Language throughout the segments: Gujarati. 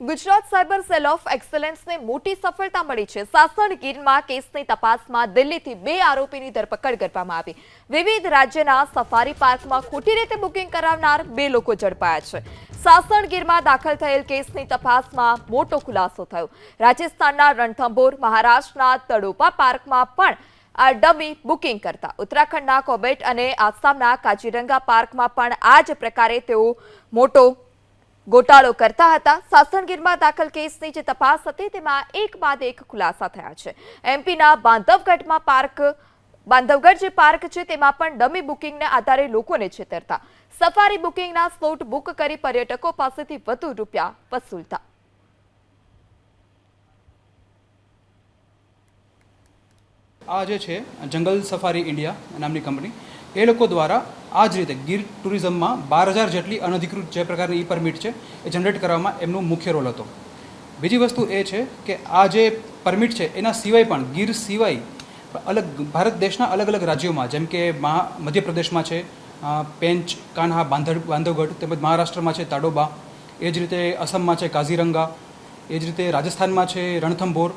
ગુજરાત સાયબર સેલ ઓફ એક્સલન્સને મોટી સફળતા મળી છે. સાસણ ગીરમાં કેસની તપાસમાં દિલ્હીથી બે આરોપીની ધરપકડ કરવામાં આવી. વિવિધ રાજ્યના સફારી પાર્કમાં ખોટી રીતે બુકિંગ કરાવનાર બે લોકો ઝડપાયા છે. સાસણ ગીરમાં દાખલ થયેલ કેસની તપાસમાં મોટો ખુલાસો થયો. રાજસ્થાનના રણથંભોર, મહારાષ્ટ્રના તડોપા પાર્કમાં પણ આ ડમી બુકિંગ કરતા. ઉત્તરાખંડના કોબેટ અને આસામના કાજીરંગા પાર્કમાં પણ આ જ પ્રકારે તેઓ મોટો ગોટાળો કરતા હતા. સાસણગીરમાં દાખલ કેસની જે તપાસ હતી, તેમાં એક બાદ એક ખુલાસા થયા છે. એમપીના બાંધવગઢમાં પાર્ક, બાંધવગઢ જે પાર્ક છે, તેમાં પણ ડમી બુકિંગને આધારે લોકોને છેતરતા. સફારી બુકિંગના સ્લોટ બુક કરી પર્યટકો પાસેથી વધુ રૂપિયા વસૂલતા. આ જે છે, જંગલ સફારી ઇન્ડિયા નામની કંપની, એ લોકો દ્વારા આ જ રીતે ગીર ટુરિઝમમાં બાર હજાર જેટલી અનધિકૃત જે પ્રકારની ઈ પરમિટ છે, એ જનરેટ કરવામાં એમનો મુખ્ય રોલ હતો. બીજી વસ્તુ એ છે કે આ જે પરમિટ છે, એના સિવાય પણ ગીર સિવાય અલગ ભારત દેશના અલગ અલગ રાજ્યોમાં, જેમ કે મહા મધ્યપ્રદેશમાં છે પેંચ, કાન્હા, બાંધડ, બાંધવગઢ તેમજ મહારાષ્ટ્રમાં છે, તાડોબા, એ જ રીતે અસમમાં છે, કાઝીરંગા, એ જ રીતે રાજસ્થાનમાં છે, રણથંભોર,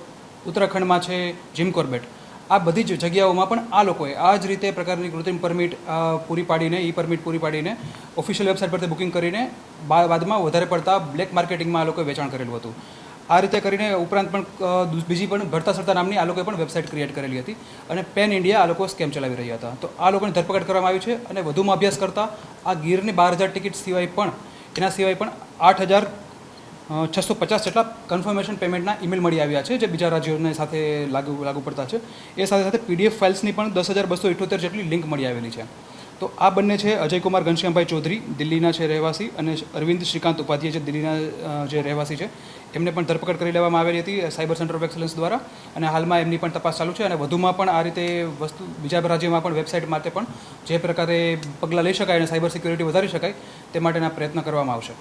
ઉત્તરાખંડમાં છે, જીમ કોર્બેટ. આ બધી જ જગ્યાઓમાં પણ આ લોકોએ આ જ રીતે પ્રકારની કૃત્રિમ પરમિટ પૂરી પાડીને, ઈ પરમિટ પૂરી પાડીને ઓફિશિયલ વેબસાઇટ પરથી બુકિંગ કરીને બાદમાં વધારે પડતા બ્લેક માર્કેટિંગમાં આ લોકોએ વેચાણ કરેલું હતું. આ રીતે કરીને ઉપરાંત પણ બીજી પણ ભરતા સરતા નામની આ લોકોએ પણ વેબસાઇટ ક્રિએટ કરેલી હતી અને પેન ઇન્ડિયા આ લોકો સ્કેમ ચલાવી રહ્યા હતા. તો આ લોકોની ધરપકડ કરવામાં આવી છે અને વધુમાં અભ્યાસ કરતા આ ગીરની બાર હજાર ટિકિટ સિવાય પણ, એના સિવાય પણ આઠ હજાર છસો પચાસ જેટલા કન્ફર્મેશન પેમેન્ટના ઈમેલ મળી આવ્યા છે, જે બીજા રાજ્યોને સાથે લાગુ લાગુ પડતા છે. એ સાથે સાથે પીડીએફ ફાઇલ્સની પણ દસ હજાર બસો ઇઠોતેર જેટલી લિંક મળી આવેલી છે. તો આ બંને છે અજયકુમાર ઘનશ્યામભાઈ ચૌધરી, દિલ્હીના છે રહેવાસી અને અરવિંદ શ્રીકાંત ઉપાધ્યાય છે દિલ્હીના જે રહેવાસી છે. એમને પણ ધરપકડ કરી લેવામાં આવેલી હતી સાયબર સેન્ટર ઓફ એક્સલન્સ દ્વારા અને હાલમાં એમની પણ તપાસ ચાલુ છે અને વધુમાં પણ આ રીતે વસ્તુ, બીજા રાજ્યમાં પણ વેબસાઇટ માટે પણ જે પ્રકારે પગલાં લઈ શકાય અને સાયબર સિક્યુરિટી વધારી શકાય તે માટેના પ્રયત્ન કરવામાં આવશે.